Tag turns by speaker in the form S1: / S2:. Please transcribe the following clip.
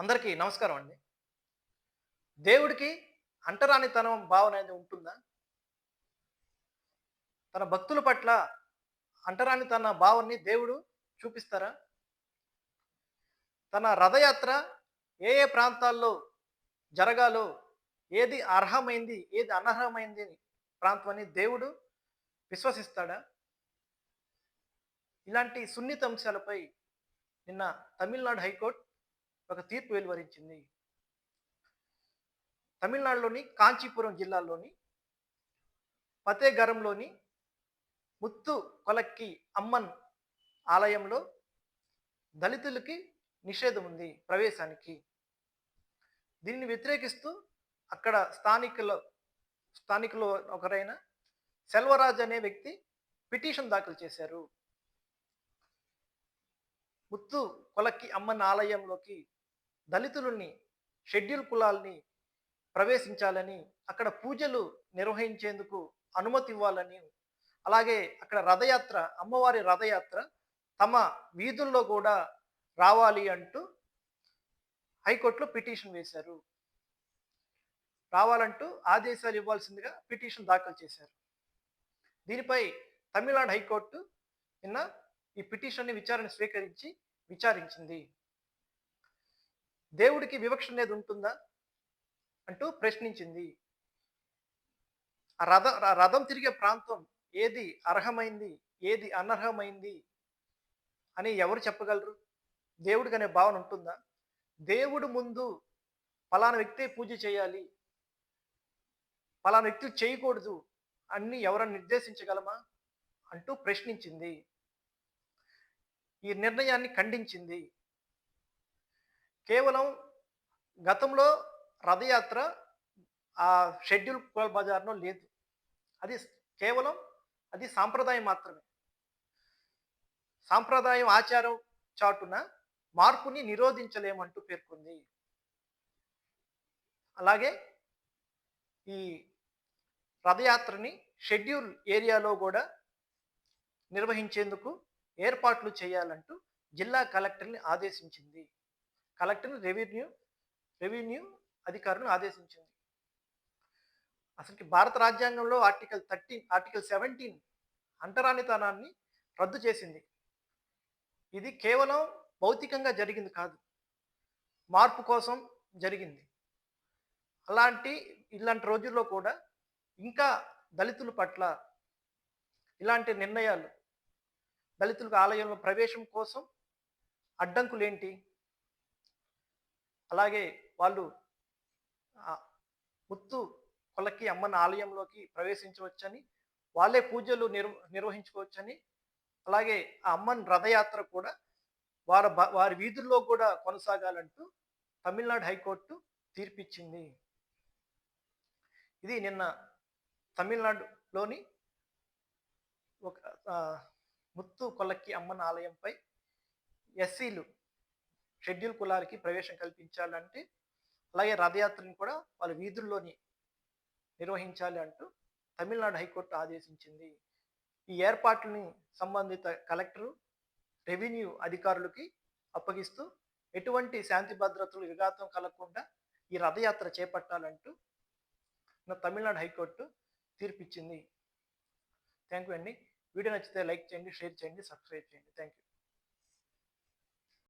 S1: అందరికీ నమస్కారం అండి. దేవుడికి అంటరానితనం భావన అనేది ఉంటుందా? తన భక్తుల పట్ల అంటరానితన భావాన్ని దేవుడు చూపిస్తారా? తన రథయాత్ర ఏ ఏ ప్రాంతాల్లో జరగాలో ఏది అర్హమైంది ఏది అనర్హమైంది ప్రాంతం అని దేవుడు విశ్వసిస్తాడా? ఇలాంటి సున్నిత అంశాలపై నిన్న తమిళనాడు హైకోర్టు ఒక తీర్పు వెలువరించింది. తమిళనాడులోని కాంచీపురం జిల్లాలోని ఫతేగరంలోని ముత్తు కొలక్కి అమ్మన్ ఆలయంలో దళితులకి నిషేధం ఉంది ప్రవేశానికి. దీన్ని వ్యతిరేకిస్తూ అక్కడ స్థానికుల స్థానికులు ఒకరైన సెల్వరాజ్ అనే వ్యక్తి పిటిషన్ దాఖలు చేశారు. ముత్తు కొలక్కి అమ్మన్ ఆలయంలోకి దళితులని షెడ్యూల్ కులాల్ని ప్రవేశించాలని అక్కడ పూజలు నిర్వహించేందుకు అనుమతి ఇవ్వాలని అలాగే అక్కడ రథయాత్ర అమ్మవారి రథయాత్ర తమ వీధుల్లో కూడా రావాలి అంటూ హైకోర్టులో పిటిషన్ వేశారు. రావాలంటూ ఆదేశాలు ఇవ్వాల్సిందిగా పిటిషన్ దాఖలు చేశారు. దీనిపై తమిళనాడు హైకోర్టు నిన్న ఈ పిటిషన్ని విచారణ స్వీకరించి విచారించింది. దేవుడికి వివక్ష అనేది ఉంటుందా? అంటూ ప్రశ్నించింది. ఆ రథ రథం తిరిగే ప్రాంతం ఏది అర్హమైంది? ఏది అనర్హమైంది? అని ఎవరు చెప్పగలరు? దేవుడికి అనే భావన ఉంటుందా? దేవుడు ముందు ఫలానా వ్యక్తి పూజ చేయాలి. ఫలానా వ్యక్తులు చేయకూడదు అన్ని ఎవరని నిర్దేశించగలమా? అంటూ ప్రశ్నించింది. ఈ నిర్ణయాన్ని ఖండించింది. కేవలం గతంలో రథయాత్ర ఆ షెడ్యూల్ కోల్ బజార్లో లేదు. అది కేవలం అది సాంప్రదాయం మాత్రమే. సాంప్రదాయం ఆచారం చాటున మార్పుని నిరోధించలేమంటూ పేర్కొంది. అలాగే ఈ రథయాత్రని షెడ్యూల్ ఏరియాలో కూడా నిర్వహించేందుకు ఏర్పాట్లు చేయాలంటూ జిల్లా కలెక్టర్ని ఆదేశించింది. కలెక్టర్ రెవెన్యూ రెవెన్యూ అధికారులను ఆదేశించింది. అసలుకి భారత రాజ్యాంగంలో ఆర్టికల్ థర్టీన్ ఆర్టికల్ సెవెంటీన్ అంటరానితనాన్ని రద్దు చేసింది. ఇది కేవలం భౌతికంగా జరిగింది కాదు మార్పు కోసం జరిగింది. అలాంటి ఇలాంటి రోజుల్లో కూడా ఇంకా దళితుల పట్ల ఇలాంటి నిర్ణయాలు దళితులకు ఆలయంలో ప్రవేశం కోసం అడ్డంకులేంటి? అలాగే వాళ్ళు ముత్తు కొలకి అమ్మని ఆలయంలోకి ప్రవేశించవచ్చని వాళ్ళే పూజలు నిర్వ నిర్వహించుకోవచ్చని అలాగే ఆ అమ్మన్ రథయాత్ర కూడా వారి వారి వీధుల్లో కూడా కొనసాగాలంటూ తమిళనాడు హైకోర్టు తీర్పిచ్చింది. ఇది నిన్న తమిళనాడులోని ఒక ముత్తు కొలక్కి అమ్మన్ ఆలయంపై ఎస్సీలు షెడ్యూల్ కులాలకి ప్రవేశం కల్పించాలంటే అలాగే రథయాత్రని కూడా వాళ్ళ వీధుల్లోని నిర్వహించాలి అంటూ తమిళనాడు హైకోర్టు ఆదేశించింది. ఈ ఏర్పాట్లని సంబంధిత కలెక్టరు రెవెన్యూ అధికారులకి అప్పగిస్తూ ఎటువంటి శాంతి భద్రతలు విఘాతం కలగకుండా ఈ రథయాత్ర చేపట్టాలంటూ తమిళనాడు హైకోర్టు తీర్పిచ్చింది. థ్యాంక్ యూ అండి. వీడియో నచ్చితే లైక్ చేయండి షేర్ చేయండి సబ్స్క్రైబ్ చేయండి. Thank you